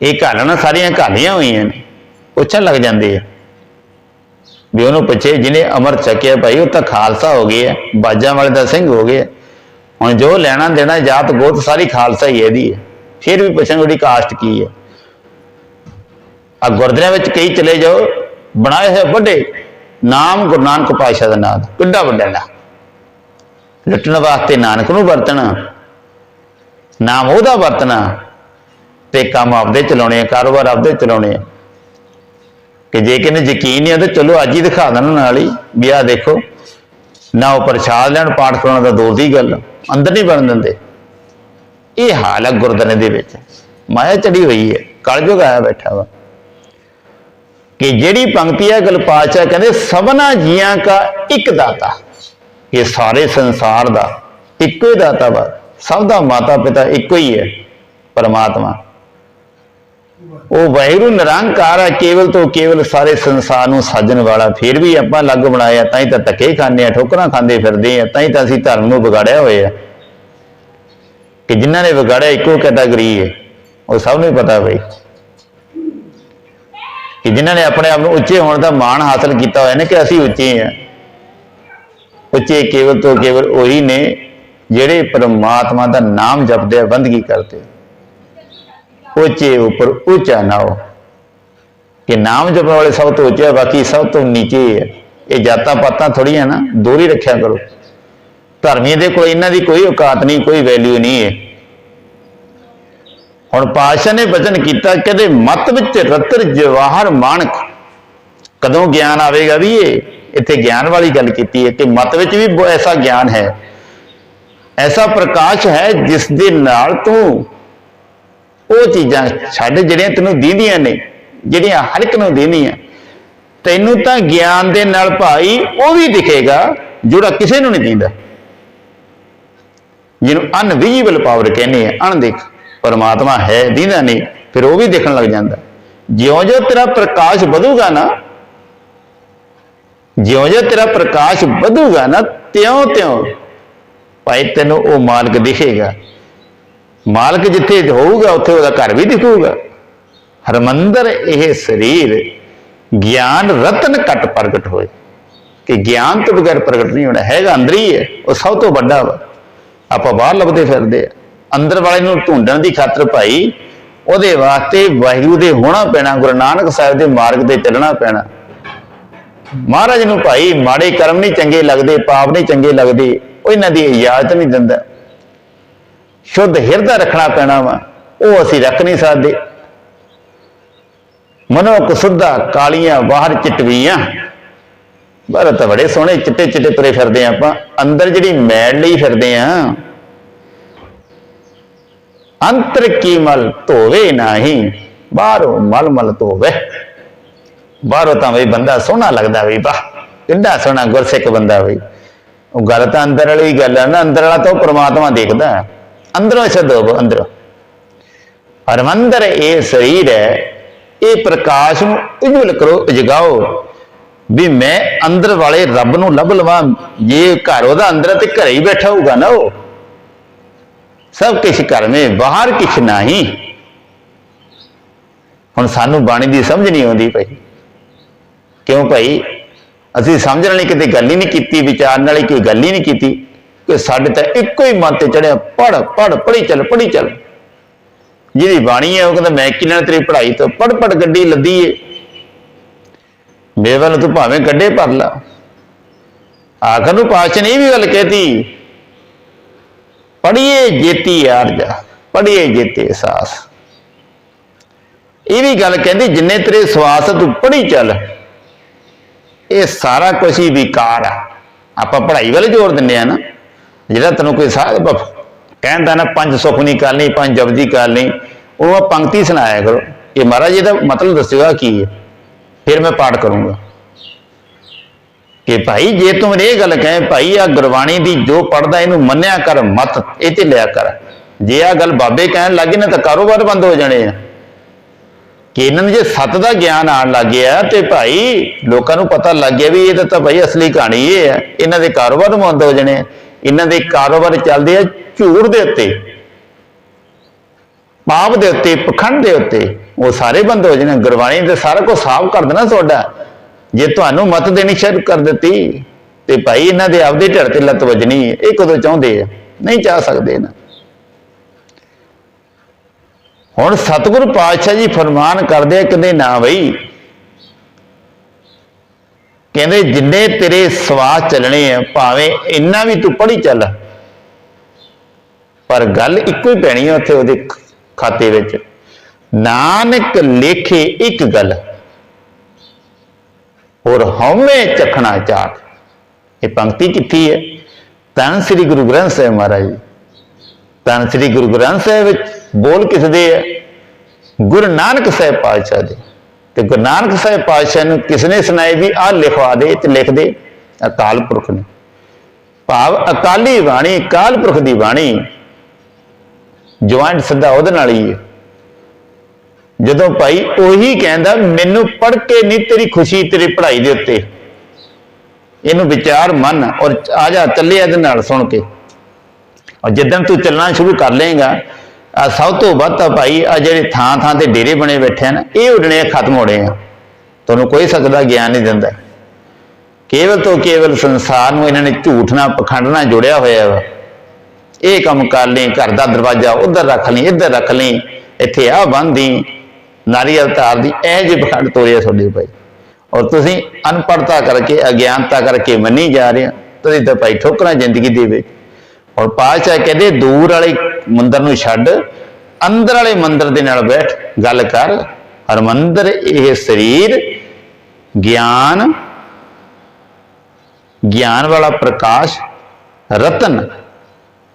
ਇਹ ਘਾਲਣਾ ਸਾਰੀਆਂ ਘਾਲੀਆਂ ਹੋਈਆਂ ਨੇ ਪੁੱਛਣ ਲੱਗ ਜਾਂਦੇ ਆ। ਵੀ ਉਹਨੂੰ ਪੁੱਛੇ, ਜਿਹਨੇ ਅਮਰ ਚੱਕਿਆ ਭਾਈ, ਉਹ ਤਾਂ ਖਾਲਸਾ ਹੋ ਗਿਆ ਬਾਜਾਂ ਵਾਲੇ ਦਾ ਸਿੰਘ ਹੋ ਗਿਆ ਹੁਣ ਜੋ ਲੈਣਾ ਦੇਣਾ, ਜਾਤ ਗੋਤ ਸਾਰੀ ਖਾਲਸਾ ਹੀ ਇਹਦੀ ਹੈ ਫਿਰ ਵੀ ਪੁੱਛਣ ਉਹਦੀ ਕਾਸਟ ਕੀ ਹੈ ਆ ਗੁਰਦੁਆਰਿਆਂ ਵਿੱਚ ਕਈ ਚਲੇ ਜਾਓ, ਬਣਾਏ ਹੋਏ ਵੱਡੇ। ਨਾਮ ਗੁਰੂ ਨਾਨਕ ਪਾਤਸ਼ਾਹ ਦਾ ਨਾਮ, ਕਿੱਡਾ ਵੱਡਾ ਨਾਮ। ਲੁੱਟਣ ਵਾਸਤੇ ਨਾਨਕ ਨੂੰ ਵਰਤਣਾ, ਨਾਮ ਉਹਦਾ ਵਰਤਣਾ, ਤੇ ਕੰਮ ਆਪਦੇ ਚਲਾਉਣੇ ਆ, ਕਾਰੋਬਾਰ ਆਪਦੇ ਚਲਾਉਣੇ ਆ। ਕਿ ਜੇ ਕਿਨੇ ਯਕੀਨ ਨਹੀਂ ਆ, ਤਾਂ ਚਲੋ ਅੱਜ ਹੀ ਦਿਖਾ ਦੇਣਾ ਨਾਲ ਹੀ, ਵੀ ਆਹ ਦੇਖੋ, ਨਾ ਉਹ ਪ੍ਰਸ਼ਾਦ ਲੈਣ, ਪਾਠ ਕਰਾਉਣ ਦਾ ਦੂਰ ਦੀ ਗੱਲ, ਅੰਦਰ ਨਹੀਂ ਬਣ ਦਿੰਦੇ। ਇਹ ਹਾਲ ਹੈ ਗੁਰਦੁਆਰੇ ਦੇ ਵਿੱਚ। ਮਾਇਆ ਚੜੀ ਹੋਈ ਹੈ, ਕਲਯੁਗ ਆਇਆ ਬੈਠਾ ਵਾ। ਕਿ ਜਿਹੜੀ ਪੰਕਤੀ ਹੈ ਗਲ ਪਾਤਸ਼ਾਹ ਕਹਿੰਦੇ, ਸਭਨਾ ਜੀਆਂ ਕਾ ਇੱਕ ਦਾਤਾ। ਇਹ ਸਾਰੇ ਸੰਸਾਰ ਦਾ ਇੱਕੋ ਹੀ ਦਾਤਾ ਵਾ। ਸਭ ਦਾ ਮਾਤਾ ਪਿਤਾ ਇੱਕੋ ਹੀ ਹੈ, ਪਰਮਾਤਮਾ। ਉਹ ਵਾਹਿਗੁਰੂ ਨਿਰੰਕਾਰ ਹੈ ਕੇਵਲ ਤੋਂ ਕੇਵਲ ਸਾਰੇ ਸੰਸਾਰ ਨੂੰ ਸਾਜਣ ਵਾਲਾ। ਫਿਰ ਵੀ ਆਪਾਂ ਅਲੱਗ ਬਣਾਇਆ ਤਾਂ ਹੀ ਤਾਂ ਧੱਕੇ ਖਾਂਦੇ ਆ, ਠੋਕਰਾਂ ਖਾਂਦੇ ਫਿਰਦੇ ਆ, ਤਾਂ ਹੀ ਤਾਂ ਅਸੀਂ ਧਰਮ ਨੂੰ ਵਿਗਾੜਿਆ ਹੋਇਆ ਕਿ ਜਿਨ੍ਹਾਂ ਨੇ ਵਿਗਾੜਿਆ, ਇੱਕੋ ਕੈਟਾਗਰੀ ਹੈ। ਉਹ ਸਭ ਨੂੰ ਹੀ ਪਤਾ ਬਈ। ਕਿ ਜਿਨ੍ਹਾਂ ਨੇ ਆਪਣੇ ਆਪ ਨੂੰ ਉੱਚੇ ਹੋਣ ਦਾ ਮਾਣ ਹਾਸਲ ਕੀਤਾ ਹੋਇਆ ਨੇ ਕਿ ਅਸੀਂ ਉੱਚੇ ਹਾਂ। ਉੱਚੇ ਕੇਵਲ ਤੋਂ ਕੇਵਲ ਉਹੀ ਨੇ ਜਿਹੜੇ ਪਰਮਾਤਮਾ ਦਾ ਨਾਮ ਜਪਦੇ ਆ, ਬੰਦਗੀ ਕਰਦੇ ਉੱਚੇ ਉੱਪਰ ਉੱਚਾ ਨਾ ਹੋ। ਕਿ ਨਾਮ ਜਪਣ ਵਾਲੇ ਸਭ ਤੋਂ ਉੱਚੇ ਆ, ਬਾਕੀ ਸਭ ਤੋਂ ਨੀਚੇ ਹੈ ਇਹ ਜਾਤਾਂ ਪਾਤਾਂ ਥੋੜੀਆਂ ਨਾ, ਦੂਰੀ ਰੱਖਿਆ ਕਰੋ। ਧਰਮੀ ਦੇ ਕੋਲ ਇਹਨਾਂ ਦੀ ਕੋਈ ਔਕਾਤ ਨਹੀਂ, ਕੋਈ ਵੈਲਿਊ ਨਹੀਂ ਹੈ। ਹੁਣ ਪਾਤਸ਼ਾਹ ਨੇ ਵਚਨ ਕੀਤਾ ਕਦੇ ਮਤ ਵਿੱਚ ਰਤਰ ਜਵਾਹਰ ਮਾਨਕ। ਕਦੋਂ ਗਿਆਨ ਆਵੇਗਾ ਵੀ ਇਹ? ਇੱਥੇ ਗਿਆਨ ਵਾਲੀ ਗੱਲ ਕੀਤੀ ਹੈ ਕਿ ਮਤ ਵਿੱਚ ਵੀ ਐਸਾ ਗਿਆਨ ਹੈ। ਐਸਾ ਪ੍ਰਕਾਸ਼ ਹੈ ਜਿਸ ਦੇ ਨਾਲ ਤੂੰ ਉਹ ਚੀਜ਼ਾਂ ਛੱਡ ਜਿਹੜੀਆਂ ਤੈਨੂੰ ਦੀਂਦੀਆਂ ਨੇ, ਜਿਹੜੀਆਂ ਹਰ ਇੱਕ ਨੂੰ ਦੀਂਦੀਆਂ। ਤੈਨੂੰ ਤਾਂ ਗਿਆਨ ਦੇ ਨਾਲ ਭਾਈ ਉਹ ਵੀ ਦਿਖੇਗਾ ਜਿਹੜਾ ਕਿਸੇ ਨੂੰ ਨਹੀਂ ਦਿੰਦਾ। ਜਿਹਨੂੰ ਅਨਵਿਜੀਬਲ ਪਾਵਰ ਕਹਿੰਦੇ ਆ। ਅਣਦੇਖ। ਪਰਮਾਤਮਾ ਹੈ, ਦੀਂਦਾ ਨਹੀਂ, ਫਿਰ ਉਹ ਵੀ ਦੇਖਣ ਲੱਗ ਜਾਂਦਾ। ਜਿਉਂ-ਜਿਉਂ ਤੇਰਾ ਪ੍ਰਕਾਸ਼ ਵਧੂਗਾ ਨਾ, ਜਿਉਂ-ਜਿਉਂ ਤੇਰਾ ਪ੍ਰਕਾਸ਼ ਵਧੂਗਾ ਨਾ, ਤਿਉਂ-ਤਿਉਂ ਭਾਈ ਤੈਨੂੰ ਉਹ ਮਾਲਕ ਦਿਖੇਗਾ। ਮਾਲਕ ਜਿੱਥੇ ਹੋਊਗਾ, ਉੱਥੇ ਉਹਦਾ ਘਰ ਵੀ ਦਿਖੂਗਾ। ਹਰਮੰਦਰ ਇਹ ਸਰੀਰ ਗਿਆਨ ਰਤਨ ਘਟ ਪ੍ਰਗਟ ਹੋਏ। ਕਿ ਗਿਆਨ ਤੋਂ ਬਗੈਰ ਪ੍ਰਗਟ ਨਹੀਂ ਹੋਣਾ, ਹੈਗਾ ਅੰਦਰ ਹੀ ਹੈ, ਉਹ ਸਭ ਤੋਂ ਵੱਡਾ ਵਾ। ਆਪਾਂ ਬਾਹਰ ਲੱਭਦੇ ਫਿਰਦੇ ਆ। ਅੰਦਰ ਵਾਲੇ ਨੂੰ ਢੂੰਡਣ ਦੀ ਖਾਤਰ ਭਾਈ, ਉਹਦੇ ਵਾਸਤੇ ਵਾਹਿਗੁਰੂ ਦੇ ਹੋਣਾ ਪੈਣਾ, ਗੁਰੂ ਨਾਨਕ ਸਾਹਿਬ ਦੇ ਮਾਰਗ ਤੇ ਚੱਲਣਾ ਪੈਣਾ। ਮਹਾਰਾਜ ਨੂੰ ਭਾਈ, ਮਾੜੇ ਕਰਮ ਨਹੀਂ ਚੰਗੇ ਲੱਗਦੇ, ਪਾਪ ਨਹੀਂ ਚੰਗੇ ਲੱਗਦੇ, ਉਹ ਇਹਨਾਂ ਦੀ ਇਜਾਜ਼ਤ ਨਹੀਂ ਦਿੰਦਾ। ਸ਼ੁੱਧ ਹਿਰਦਾ ਰੱਖਣਾ ਪੈਣਾ ਵਾ, ਉਹ ਅਸੀਂ ਰੱਖ ਨਹੀਂ ਸਕਦੇ। ਮਨੋ ਕੁਸੁੱਧਾ ਕਾਲੀਆਂ ਬਾਹਰ ਚਿਟਵੀਆਂ। ਬਾਹਰ ਤਾਂ ਬੜੇ ਸੋਹਣੇ ਚਿੱਟੇ ਚਿੱਟੇ ਤੁਰੇ ਫਿਰਦੇ ਆ ਆਪਾਂ। ਅੰਦਰ ਜਿਹੜੀ ਮੈਲ ਲਈ ਫਿਰਦੇ ਆ ਅੰਤਰ ਕੀ ਮਲ ਧੋਵੇ ਨਹੀਂ, ਬਾਹਰੋਂ ਮਲ ਮਲ ਧੋਵੇ। ਬਾਹਰੋਂ ਤਾਂ ਵੀ ਬੰਦਾ ਸੋਹਣਾ ਲੱਗਦਾ ਵੀ ਵਾਹ ਕਿੰਨਾ ਸੋਹਣਾ ਗੁਰਸਿੱਖ ਬੰਦਾ ਵੀ ਉਹ ਗੱਲ ਤਾਂ ਅੰਦਰ ਵਾਲੀ ਗੱਲ ਹੈ ਨਾ, ਅੰਦਰ ਵਾਲਾ ਤਾਂ ਉਹ ਪ੍ਰਮਾਤਮਾ ਦੇਖਦਾ। ਹੈ। ਅੰਦਰੋਂ। ਛੱਡੋ ਅੰਦਰੋਂ ਹਰਮੰਦਰ ਇਹ ਸਰੀਰ ਹੈ, ਇਹ ਪ੍ਰਕਾਸ਼ ਨੂੰ ਉਜਵਲ ਕਰੋ ਜਗਾਓ ਵੀ ਮੈਂ ਅੰਦਰ ਵਾਲੇ ਰੱਬ ਨੂੰ ਲੱਭ ਲਵਾਂ, ਜੇ ਘਰ ਉਹਦਾ ਅੰਦਰ ਤੇ ਘਰੇ ਹੀ ਬੈਠਾ ਹੋਊਗਾ ਨਾ ਉਹ। ਸਭ ਕੁਛ ਘਰ ਮੇ, ਬਾਹਰ ਕੁਛ ਨਹੀਂ। ਹੁਣ ਸਾਨੂੰ ਬਾਣੀ ਦੀ ਸਮਝ ਨਹੀਂ ਆਉਂਦੀ ਭਾਈ। ਕਿਉਂ ਭਾਈ? ਅਸੀਂ ਸਮਝਣ ਵਾਲੀ ਕਿਤੇ ਗੱਲ ਹੀ ਨਹੀਂ ਕੀਤੀ, ਵਿਚਾਰਨ ਵਾਲੀ ਕੋਈ ਗੱਲ ਹੀ ਨਹੀਂ ਕੀਤੀ, ਕਿ ਸਾਡੇ ਤਾਂ ਇੱਕੋ ਹੀ ਮਨ ਤੇ ਚੜਿਆ ਪੜ ਪੜ ਪੜੀ ਚੱਲ ਪੜੀ ਚੱਲ। ਜਿਹਦੀ ਬਾਣੀ ਹੈ, ਉਹ ਕਹਿੰਦਾ, ਮੈਂ ਕੀ ਤੇਰੀ ਪੜ੍ਹਾਈ ਤੋਂ ਪੜ ਪੜ ਗੱਡੀ ਲੱਦੀ ਏ। ਬੇਵਲ ਤੂੰ ਭਾਵੇਂ ਗੱਡੇ ਭਰ ਲਾ। ਆਖਰ ਨੂੰ ਪਾਤਸ਼ਾਹ ਨੇ ਇਹ ਵੀ ਗੱਲ ਕਹਿਤੀ ਪੜੀਏ ਜੇਤੀ ਯਾਰ ਜਾ ਪੜੀਏ ਜੇਤੇ ਸਾਸ। ਇਹ ਵੀ ਗੱਲ ਕਹਿੰਦੀ, ਜਿੰਨੇ ਤੇਰੇ ਸਵਾਸ ਤੂੰ ਪੜੀ ਚੱਲ, ਇਹ ਸਾਰਾ ਕੁਝ ਹੀ ਵਿਕਾਰ ਆ। ਆਪਾਂ ਪੜ੍ਹਾਈ ਵੱਲ ਜ਼ੋਰ ਦਿੰਦੇ ਆ ਨਾ, ਜਿਹੜਾ ਤੈਨੂੰ ਕੋਈ ਸਾਹ ਕਹਿੰਦਾ ਨਾ, ਪੰਜ ਸੁਖ ਨਹੀਂ ਕਰਨੀ ਪੰਜ ਜਪਦੀ ਕਰਨੀ ਉਹ ਆ ਪੰਕਤੀ ਸੁਣਾਇਆ ਕਰੋ। ਇਹ ਮਹਾਰਾਜ ਇਹਦਾ ਮਤਲਬ ਦੱਸਿਓ ਕੀ ਹੈ। ਫਿਰ ਮੈਂ ਪਾਠ ਕਰੂੰਗਾ। ਕਿ ਭਾਈ ਜੇ ਤੂੰ ਮੈਨੂੰ ਇਹ ਗੱਲ ਕਹੇ, ਭਾਈ ਆ ਗੁਰਬਾਣੀ ਦੀ ਜੋ ਪੜਦਾ ਇਹਨੂੰ ਮੰਨਿਆ ਕਰ, ਮਤ ਇਹ ਤੇ ਲਿਆ ਕਰ। ਜੇ ਆ ਗੱਲ ਬਾਬੇ ਕਹਿਣ ਲੱਗੇ ਨਾ ਤਾਂ ਕਾਰੋਬਾਰ ਬੰਦ ਹੋ ਜਾਣੇ ਆ। ਕਿ ਇਹਨਾਂ ਨੂੰ ਜੇ ਸੱਤ ਦਾ ਗਿਆਨ ਆਣ ਲੱਗ ਗਿਆ ਤੇ ਭਾਈ ਲੋਕਾਂ ਨੂੰ ਪਤਾ ਲੱਗ ਗਿਆ ਵੀ ਇਹ ਤਾਂ- ਭਾਈ ਅਸਲੀ ਕਹਾਣੀ ਇਹ ਹੈ। ਇਹਨਾਂ ਦੇ ਕਾਰੋਬਾਰ ਬੰਦ ਹੋ ਜਾਣੇ ਆ। ਇਹਨਾਂ ਦੇ ਕਾਰੋਬਾਰ ਚੱਲਦੇ ਆ ਝੂਠ ਦੇ ਉੱਤੇ, ਪਾਪ ਦੇ ਉੱਤੇ, ਪਖੰਡ ਦੇ ਉੱਤੇ। ਉਹ ਸਾਰੇ ਬੰਦ ਹੋ ਜਾਣੇ ਗੁਰਬਾਣੀ ਤੇ ਸਾਰਾ ਕੁਝ ਸਾਫ਼ ਕਰ ਦੇਣਾ ਤੁਹਾਡਾ। ਜੇ ਤੁਹਾਨੂੰ ਮਤ ਦੇਣੀ ਸ਼ੁਰੂ ਕਰ ਦਿੱਤੀ, ਤੇ ਭਾਈ ਇਹਨਾਂ ਦੇ ਆਪਦੇ ਢਿੱਡ ਤੇ ਲੱਤ ਵੱਜਣੀ ਹੈ, ਇਹ ਕਦੋਂ ਚਾਹੁੰਦੇ ਆ? ਨਹੀਂ ਚਾਹ ਸਕਦੇ ਨਾ। ਹੁਣ ਸਤਿਗੁਰੂ ਪਾਤਸ਼ਾਹ ਜੀ ਫਰਮਾਨ ਕਰਦੇ ਆ, ਕਹਿੰਦੇ ਨਾ ਬਈ, ਕਹਿੰਦੇ ਜਿੰਨੇ ਤੇਰੇ ਸਵਾਸ ਚੱਲਣੇ ਆ, ਭਾਵੇਂ ਇੰਨਾ ਵੀ ਤੂੰ ਪੜੀ ਚੱਲ, ਪਰ ਗੱਲ ਇੱਕੋ ਹੀ ਪੈਣੀ ਹੈ ਉੱਥੇ ਉਹਦੇ ਖਾਤੇ ਵਿੱਚ। ਨਾਨਕ ਲੇਖੇ ਇੱਕ ਗੱਲ। ਔਰ ਹਉਮੈ ਚਖਣਾ ਚਾਟ ਇਹ ਪੰਕਤੀ ਕਿੱਥੀ ਹੈ। ਤਨ ਸ੍ਰੀ ਗੁਰੂ ਗ੍ਰੰਥ ਸਾਹਿਬ ਮਹਾਰਾਜ ਜੀ। ਤਨ ਸ੍ਰੀ ਗੁਰੂ ਗ੍ਰੰਥ ਸਾਹਿਬ ਵਿੱਚ ਬੋਲ ਕਿਸ ਦੇ ਹੈ? ਗੁਰੂ ਨਾਨਕ ਸਾਹਿਬ ਪਾਤਸ਼ਾਹ ਦੇ। ਤੇ ਗੁਰੂ ਨਾਨਕ ਸਾਹਿਬ ਪਾਤਸ਼ਾਹ ਨੂੰ ਕਿਸ ਨੇ ਸੁਣਾਏ ਵੀ ਆਹ ਲਿਖਵਾ ਦੇ ਤੇ ਲਿਖ ਦੇ, ਅਕਾਲ ਪੁਰਖ ਨੇ। ਭਾਵ ਅਕਾਲੀ ਬਾਣੀ, ਅਕਾਲ ਪੁਰਖ ਦੀ ਬਾਣੀ। ਜੁਆਇੰਟ ਸਿੱਧਾ ਉਹਦੇ ਨਾਲ ਹੀ ਹੈ। ਜਦੋਂ ਭਾਈ ਉਹੀ ਕਹਿੰਦਾ, ਮੈਨੂੰ ਪੜ੍ਹ ਕੇ ਨਹੀਂ ਤੇਰੀ ਖੁਸ਼ੀ, ਤੇਰੀ ਪੜ੍ਹਾਈ ਦੇ ਉੱਤੇ। ਇਹਨੂੰ ਵਿਚਾਰ, ਮੰਨ ਔਰ ਆ ਜਾ, ਚੱਲੇ ਇਹਦੇ ਨਾਲ ਸੁਣ ਕੇ। ਔਰ ਜਿੱਦਣ ਤੂੰ ਚੱਲਣਾ ਸ਼ੁਰੂ ਕਰ ਲੇਗਾ ਆ ਸਭ ਤੋਂ ਵੱਧ ਤਾਂ ਭਾਈ ਆ ਜਿਹੜੇ ਥਾਂ ਥਾਂ ਤੇ ਡੇਰੇ ਬਣੇ ਬੈਠੇ ਆ ਨਾ, ਇਹ ਉਡਣੇ ਖਤਮ ਹੋਣੇ ਆ। ਤੁਹਾਨੂੰ ਕੋਈ ਸਕਦਾ ਗਿਆਨ ਨਹੀਂ ਦਿੰਦਾ। ਕੇਵਲ ਤੋਂ ਕੇਵਲ ਸੰਸਾਰ ਨੂੰ ਇਹਨਾਂ ਨੇ ਝੂਠ ਨਾਲ ਪਖੰਡ ਨਾਲ ਜੋੜਿਆ ਹੋਇਆ ਵਾ। ਇਹ ਕੰਮ ਕਰ ਲਈ, ਘਰ ਦਾ ਦਰਵਾਜ਼ਾ ਉਧਰ ਰੱਖ ਲਈ, ਇੱਧਰ ਰੱਖ ਲਈ, ਇੱਥੇ ਆ ਬੰਦੀ ਨਾਰੀ ਅਵਤਾਰ ਦੀ ਇਹ ਜਿਹੇ ਪਖੰਡ ਤੋਰਿਆ ਤੁਹਾਡੇ ਭਾਈ। ਔਰ ਤੁਸੀਂ ਅਨਪੜਤਾ ਕਰਕੇ, ਅਗਿਆਨਤਾ ਕਰਕੇ ਮੰਨੀ ਜਾ ਰਹੇ ਹੋ, ਤੁਸੀਂ ਤਾਂ ਭਾਈ ਠੋਕਰਾਂ ਜ਼ਿੰਦਗੀ ਦੇ ਵਿੱਚ। ਔਰ ਪਾਤਸ਼ਾਹ ਕਹਿੰਦੇ, ਦੂਰ ਵਾਲੇ ਮੰਦਰ ਨੂੰ ਛੱਡ, ਅੰਦਰ ਵਾਲੇ ਮੰਦਰ ਦੇ ਨਾਲ ਬੈਠ, ਗੱਲ ਕਰ। ਹਰਮੰਦਰ ਇਹ ਸਰੀਰ, ਗਿਆਨ ਗਿਆਨ ਵਾਲਾ ਪ੍ਰਕਾਸ਼, ਰਤਨ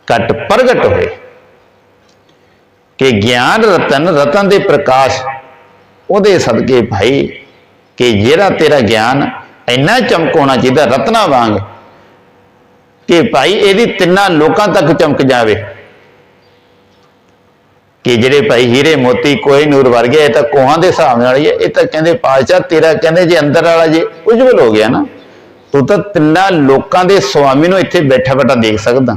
ਘਟ ਪ੍ਰਗਟ ਹੋਏ। ਕਿ ਗਿਆਨ, ਰਤਨ ਰਤਨ ਦੇ ਪ੍ਰਕਾਸ਼ ਉਹਦੇ ਸਦਕੇ ਭਾਈ ਕਿ ਜਿਹੜਾ ਤੇਰਾ ਗਿਆਨ ਇੰਨਾ ਚਮਕਾਉਣਾ ਚਾਹੀਦਾ ਰਤਨਾ ਵਾਂਗ ਕਿ ਭਾਈ ਇਹਦੀ ਤਿੰਨਾਂ ਲੋਕਾਂ ਤੱਕ ਚਮਕ ਜਾਵੇ। ਕਿ ਜਿਹੜੇ ਭਾਈ ਹੀਰੇ ਮੋਤੀ ਕੋਈ ਨੂਰ ਵਰਗੇ ਇਹ ਤਾਂ ਕੋਹਾਂ ਦੇ ਹਿਸਾਬ ਨਾਲ ਹੀ ਹੈ ਇਹ ਤਾਂ ਕਹਿੰਦੇ ਪਾਤਸ਼ਾਹ ਤੇਰਾ ਕਹਿੰਦੇ ਜੇ ਅੰਦਰ ਵਾਲਾ ਜੇ ਉਜਵਲ ਹੋ ਗਿਆ ਨਾ, ਤੂੰ ਤਾਂ ਤਿੰਨਾਂ ਲੋਕਾਂ ਦੇ ਸੁਆਮੀ ਨੂੰ ਇੱਥੇ ਬੈਠਾ ਬੈਠਾ ਦੇਖ ਸਕਦਾ।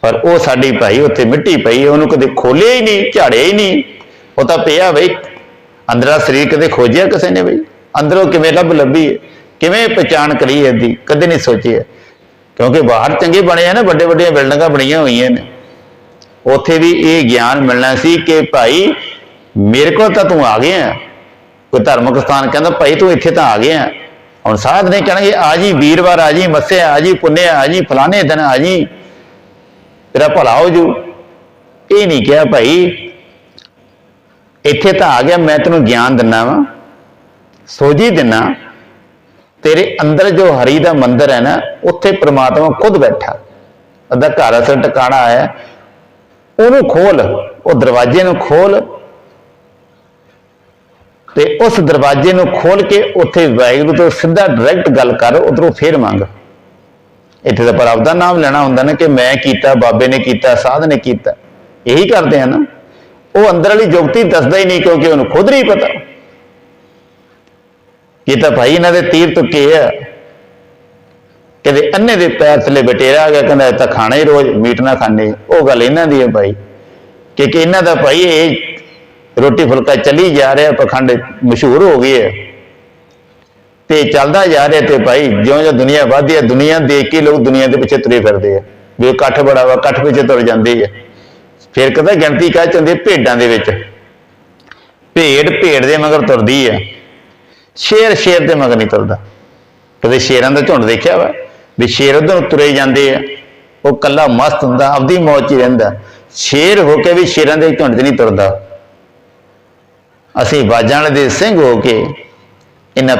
ਪਰ ਉਹ ਸਾਡੀ ਭਾਈ ਉੱਥੇ ਮਿੱਟੀ ਪਈ, ਉਹਨੂੰ ਕਦੇ ਖੋਲਿਆ ਹੀ ਨਹੀਂ, ਝਾੜਿਆ ਹੀ ਨਹੀਂ। ਉਹ ਤਾਂ ਪਿਆ ਬਈ। ਅੰਦਰਾ ਸਰੀਰ ਕਦੇ ਖੋਜਿਆ ਕਿਸੇ ਨੇ ਬਈ? ਅੰਦਰੋਂ ਕਿਵੇਂ ਲੱਭ ਲੱਭੀ ਕਿਵੇਂ ਪਛਾਣ ਕਰੀ ਇਹਦੀ? ਕਦੇ ਨਹੀਂ ਸੋਚਿਆ ਕਿਉਂਕਿ ਬਾਹਰ ਚੰਗੇ ਬਣੇ ਆ ਨਾ ਵੱਡੇ ਵੱਡੀਆਂ ਬਿਲਡਿੰਗਾਂ ਬਣੀਆਂ ਹੋਈਆਂ ਨੇ। ਉੱਥੇ ਵੀ ਇਹ ਗਿਆਨ ਮਿਲਣਾ ਸੀ ਕਿ ਭਾਈ, ਮੇਰੇ ਕੋਲ ਤਾਂ ਤੂੰ ਆ ਗਿਆ। ਕੋਈ ਧਾਰਮਿਕ ਸਥਾਨ ਕਹਿੰਦਾ, ਭਾਈ ਤੂੰ ਇੱਥੇ ਤਾਂ ਆ ਗਿਆ। ਹੁਣ ਸਾਧ ਨੇ ਕਹਿਣਗੇ ਆ ਜੀ, ਵੀਰਵਾਰ ਆ ਜੀ, ਮੱਸਿਆ ਆ ਜੀ, ਪੁੰਨਿਆ ਆ ਜੀ, ਫਲਾਣੇ ਦਿਨ ਆ ਜੀ। ਤੇਰਾ ਭਲਾ ਹੋ ਜੂ। ਇਹ ਨਹੀਂ ਕਿਹਾ ਭਾਈ ਇੱਥੇ ਤਾਂ ਆ ਗਿਆ, ਮੈਂ ਤੈਨੂੰ ਗਿਆਨ ਦਿੰਨਾ ਵਾ। ਸੋਝੀ ਦਿੰਨਾ। ਤੇਰੇ ਅੰਦਰ ਜੋ ਹਰੀ ਦਾ ਮੰਦਰ ਹੈ ਨਾ, ਉੱਥੇ ਪ੍ਰਮਾਤਮਾ ਖੁਦ ਬੈਠਾ। ਉਹਦਾ ਘਰ ਅਸਲ ਟਿਕਾਣਾ ਆਇਆ ਉਹਨੂੰ ਖੋਲ, ਉਹ ਦਰਵਾਜ਼ੇ ਨੂੰ ਖੋਲ। ਤੇ ਉਸ ਦਰਵਾਜ਼ੇ ਨੂੰ ਖੋਲ ਕੇ ਉੱਥੇ ਵਾਹਿਗੁਰੂ ਤੋਂ ਸਿੱਧਾ ਡਾਇਰੈਕਟ ਗੱਲ ਕਰ, ਉਧਰੋਂ ਫੇਰ ਮੰਗ। ਇੱਥੇ ਤਾਂ ਪਰ ਆਪਦਾ ਨਾਮ ਲੈਣਾ ਹੁੰਦਾ ਨਾ ਕਿ ਮੈਂ ਕੀਤਾ, ਬਾਬੇ ਨੇ ਕੀਤਾ, ਸਾਧ ਨੇ ਕੀਤਾ। ਇਹੀ ਕਰਦੇ ਆ ਨਾ। ਉਹ ਅੰਦਰ ਵਾਲੀ ਜੁਗਤੀ ਦੱਸਦਾ ਹੀ ਨਹੀਂ ਕਿਉਂਕਿ ਉਹਨੂੰ ਖੁਦ ਨਹੀਂ ਪਤਾ। ਇਹ ਤਾਂ ਭਾਈ ਇਹਨਾਂ ਦੇ ਤੀਰ ਤੁੱਕੇ ਆ। ਕਦੇ ਅੰਨੇ ਦੇ ਪੈਰ ਥੱਲੇ ਬਟੇਰਾ ਆ ਗਿਆ, ਕਹਿੰਦਾ ਇਹ ਤਾਂ ਖਾਣਾ ਹੀ ਰੋਜ਼, ਮੀਟ ਨਾ ਖਾਣੇ ਉਹ ਗੱਲ ਇਹਨਾਂ ਦੀ ਹੈ ਭਾਈ, ਕਿ ਕਿ ਇਹਨਾਂ ਦਾ ਭਾਈ ਇਹ ਰੋਟੀ ਫੁਲਕਾ ਚੱਲੀ ਜਾ ਰਿਹਾ, ਪਖੰਡ ਮਸ਼ਹੂਰ ਹੋ ਗਈ ਹੈ। ਤੇ ਚੱਲਦਾ ਜਾ ਰਿਹਾ ਤੇ ਭਾਈ ਜਿਉਂ ਜਿਉਂ ਦੁਨੀਆ ਵਧਦੀ ਹੈ, ਦੁਨੀਆ ਦੇਖ ਕੇ ਲੋਕ ਦੁਨੀਆ ਦੇ ਪਿੱਛੇ ਤੁਰੇ ਫਿਰਦੇ ਆ। ਵੀ ਇਹ ਇਕੱਠ ਬੜਾ ਵਾ, ਇਕੱਠ ਪਿੱਛੇ ਤੁਰ ਜਾਂਦੇ ਆ। ਫਿਰ ਕਹਿੰਦਾ ਗਿਣਤੀ ਕਾਹ ਚ ਭੇਡਾਂ ਦੇ ਵਿੱਚ। ਭੇਡ ਭੇਡ ਦੇ ਮਗਰ ਤੁਰਦੀ ਹੈ। ਸ਼ੇਰ ਸ਼ੇਰ ਦੇ ਮਗਰ ਨਹੀਂ ਤੁਰਦਾ। ਕਦੇ ਸ਼ੇਰਾਂ ਦਾ ਝੁੰਡ ਦੇਖਿਆ ਵਾ? ਵੀ ਸ਼ੇਰ ਉਧਰ ਤੁਰੇ ਜਾਂਦੇ ਆ। ਉਹ ਕੱਲਾ ਮਸਤ ਹੁੰਦਾ, ਆਪਦੀ ਮੌਜ 'ਚ ਹੀ ਰਹਿੰਦਾ। ਸ਼ੇਰ ਹੋ ਕੇ ਵੀ ਸ਼ੇਰਾਂ ਦੇ ਝੁੰਡ 'ਚ ਨਹੀਂ ਤੁਰਦਾ। ਅਸੀਂ ਬਾਜਾਂ ਵਾਲੇ ਦੇ ਸਿੰਘ ਹੋ ਕੇ ਇਹਨਾਂ